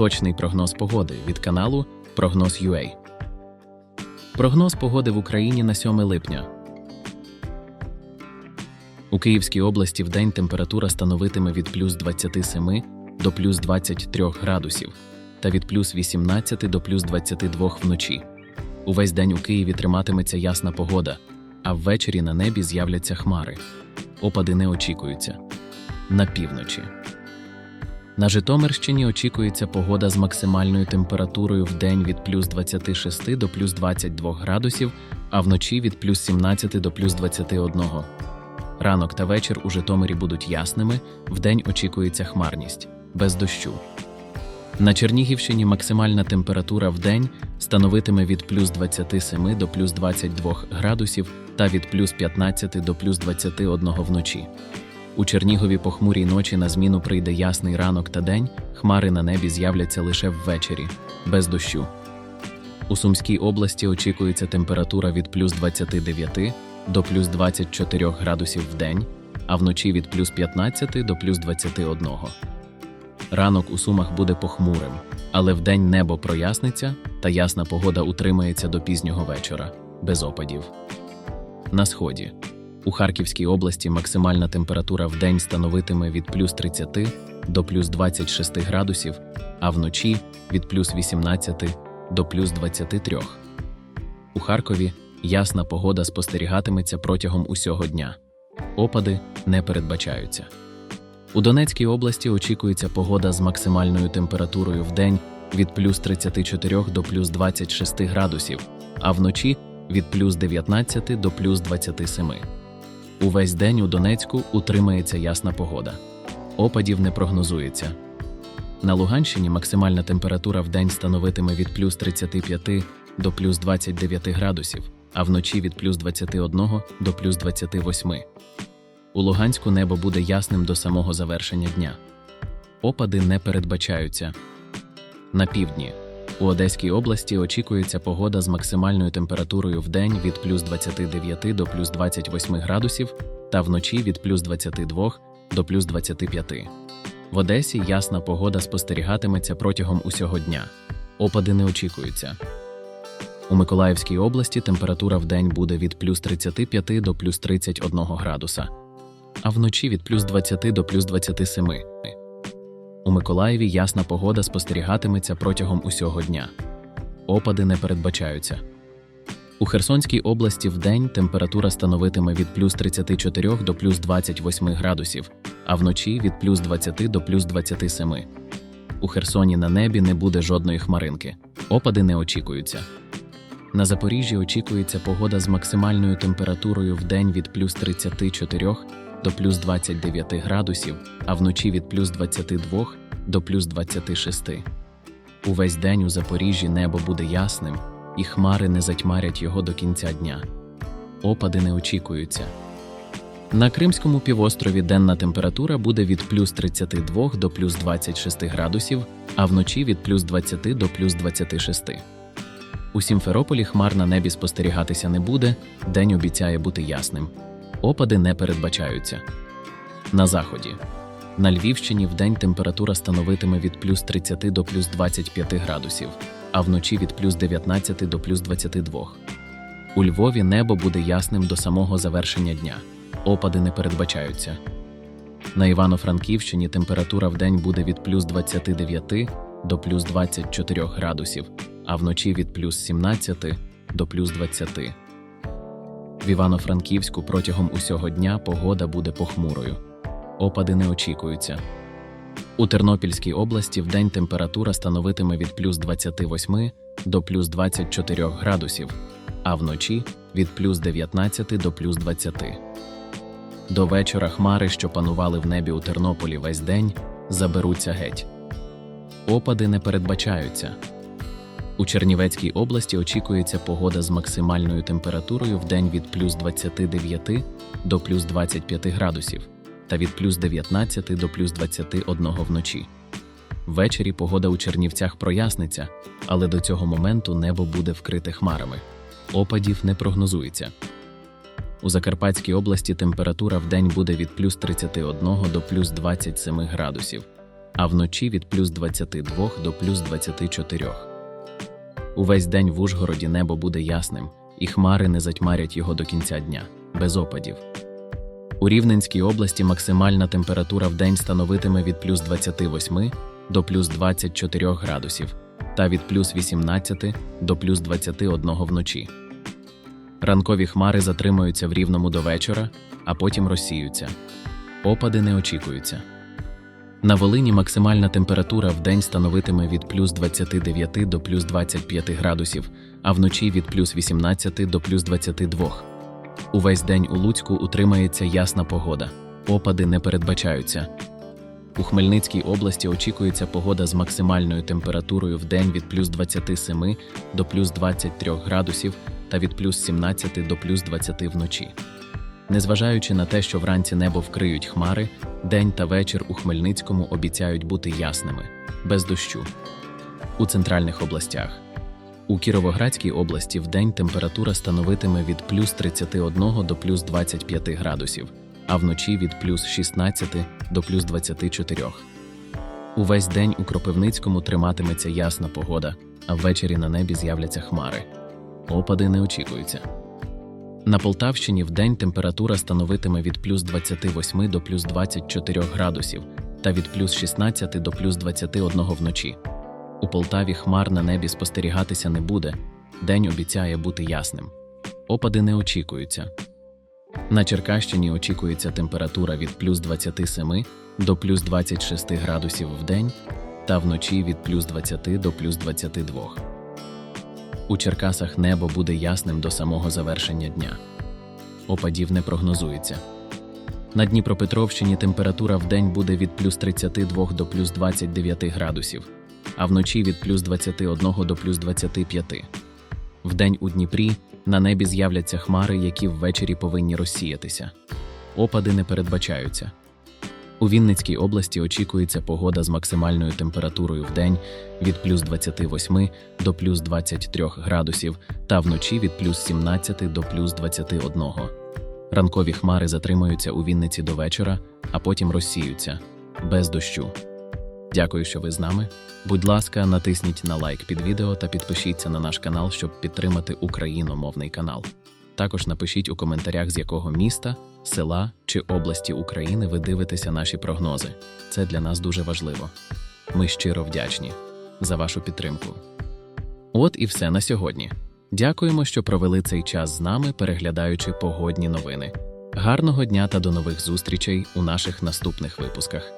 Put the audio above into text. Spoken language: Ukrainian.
Точний прогноз погоди від каналу Прогноз UA. Прогноз погоди в Україні на 7 липня. У Київській області вдень температура становитиме від плюс 27 до плюс 23 градусів та від плюс 18 до плюс 22 вночі. Увесь день у Києві триматиметься ясна погода, а ввечері на небі з'являться хмари. Опади не очікуються. На півночі. На Житомирщині очікується погода з максимальною температурою в день від плюс 26 до плюс 22 градусів, а вночі від плюс 17 до плюс 21. Ранок та вечір у Житомирі будуть ясними, вдень очікується хмарність, без дощу. На Чернігівщині максимальна температура в день становитиме від плюс 27 до плюс 22 градусів та від плюс 15 до плюс 21 вночі. У Чернігові похмурій ночі на зміну прийде ясний ранок та день, хмари на небі з'являться лише ввечері, без дощу. У Сумській області очікується температура від плюс 29 до плюс 24 градусів в день, а вночі від плюс 15 до плюс 21. Ранок у Сумах буде похмурим, але вдень небо проясниться та ясна погода утримається до пізнього вечора, без опадів. На сході. У Харківській області максимальна температура в день становитиме від плюс 30 до плюс 26 градусів, а вночі від плюс 18 до плюс 23. У Харкові ясна погода спостерігатиметься протягом усього дня. Опади не передбачаються. У Донецькій області очікується погода з максимальною температурою в день від плюс 34 до плюс 26 градусів, а вночі від плюс 19 до плюс 27. Увесь день у Донецьку утримається ясна погода. Опадів не прогнозується. На Луганщині максимальна температура в день становитиме від плюс 35 до плюс 29 градусів, а вночі від плюс 21 до плюс 28. У Луганську небо буде ясним до самого завершення дня. Опади не передбачаються. На півдні. У Одеській області очікується погода з максимальною температурою в день від плюс 29 до плюс 28 градусів та вночі від плюс 22 до плюс 25. В Одесі ясна погода спостерігатиметься протягом усього дня. Опади не очікуються. У Миколаївській області температура в день буде від плюс 35 до плюс 31 градуса, а вночі від плюс 20 до плюс 27. У Миколаєві ясна погода спостерігатиметься протягом усього дня. Опади не передбачаються. У Херсонській області вдень температура становитиме від плюс 34 до плюс 28 градусів, а вночі від плюс 20 до плюс 27. У Херсоні на небі не буде жодної хмаринки. Опади не очікуються. На Запоріжжі очікується погода з максимальною температурою в день від плюс 34 до плюс 29 градусів, а вночі від плюс 22 до плюс 26. Увесь день у Запоріжжі небо буде ясним, і хмари не затьмарять його до кінця дня. Опади не очікуються. На Кримському півострові денна температура буде від плюс 32 до плюс 26 градусів, а вночі від плюс 20 до плюс 26. У Сімферополі хмар на небі спостерігатися не буде, день обіцяє бути ясним. Опади не передбачаються. На заході. На Львівщині вдень температура становитиме від плюс 30 до плюс 25 градусів, а вночі від плюс 19 до плюс 22. У Львові небо буде ясним до самого завершення дня. Опади не передбачаються. На Івано-Франківщині температура вдень буде від плюс 29 до плюс 24 градусів, а вночі від плюс 17 до плюс 20. В Івано-Франківську протягом усього дня погода буде похмурою. Опади не очікуються. У Тернопільській області вдень температура становитиме від плюс 28 до плюс 24 градусів, а вночі від плюс 19 до плюс 20. До вечора хмари, що панували в небі у Тернополі весь день, заберуться геть. Опади не передбачаються. У Чернівецькій області очікується погода з максимальною температурою в день від плюс 29 до плюс 25 градусів та від плюс 19 до плюс 21 вночі. Ввечері погода у Чернівцях проясниться, але до цього моменту небо буде вкрите хмарами. Опадів не прогнозується. У Закарпатській області температура в день буде від плюс 31 до плюс 27 градусів, а вночі від плюс 22 до плюс 24. Увесь день в Ужгороді небо буде ясним, і хмари не затьмарять його до кінця дня, без опадів. У Рівненській області максимальна температура в день становитиме від плюс 28 до плюс 24 градусів та від плюс 18 до плюс 21 вночі. Ранкові хмари затримуються в рівному до вечора, а потім розсіються. Опади не очікуються. На Волині максимальна температура в день становитиме від плюс 29 до плюс 25 градусів, а вночі від плюс 18 до плюс 22. Увесь день у Луцьку утримається ясна погода. Опади не передбачаються. У Хмельницькій області очікується погода з максимальною температурою в день від плюс 27 до плюс 23 градусів та від плюс 17 до плюс 20 вночі. Незважаючи на те, що вранці небо вкриють хмари, день та вечір у Хмельницькому обіцяють бути ясними, без дощу. У центральних областях. У Кіровоградській області вдень температура становитиме від плюс 31 до плюс 25 градусів, а вночі від плюс 16 до плюс 24. Увесь день у Кропивницькому триматиметься ясна погода, а ввечері на небі з'являться хмари. Опади не очікуються. На Полтавщині вдень температура становитиме від плюс 28 до плюс 24 градусів та від плюс 16 до плюс 21 вночі. У Полтаві хмар на небі спостерігатися не буде, день обіцяє бути ясним. Опади не очікуються. На Черкащині очікується температура від плюс 27 до плюс 26 градусів в день та вночі від плюс 20 до плюс 22. У Черкасах небо буде ясним до самого завершення дня. Опадів не прогнозується. На Дніпропетровщині температура в день буде від плюс 32 до плюс 29 градусів, а вночі від плюс 21 до плюс 25. Вдень у Дніпрі на небі з'являться хмари, які ввечері повинні розсіятися. Опади не передбачаються. У Вінницькій області очікується погода з максимальною температурою в день від плюс 28 до плюс 23 градусів та вночі від плюс 17 до плюс 21. Ранкові хмари затримуються у Вінниці до вечора, а потім розсіються без дощу. Дякую, що ви з нами. Будь ласка, натисніть на лайк під відео та підпишіться на наш канал, щоб підтримати україномовний канал. Також напишіть у коментарях, з якого міста, села чи області України ви дивитеся наші прогнози. Це для нас дуже важливо. Ми щиро вдячні за вашу підтримку. От і все на сьогодні. Дякуємо, що провели цей час з нами, переглядаючи погодні новини. Гарного дня та до нових зустрічей у наших наступних випусках.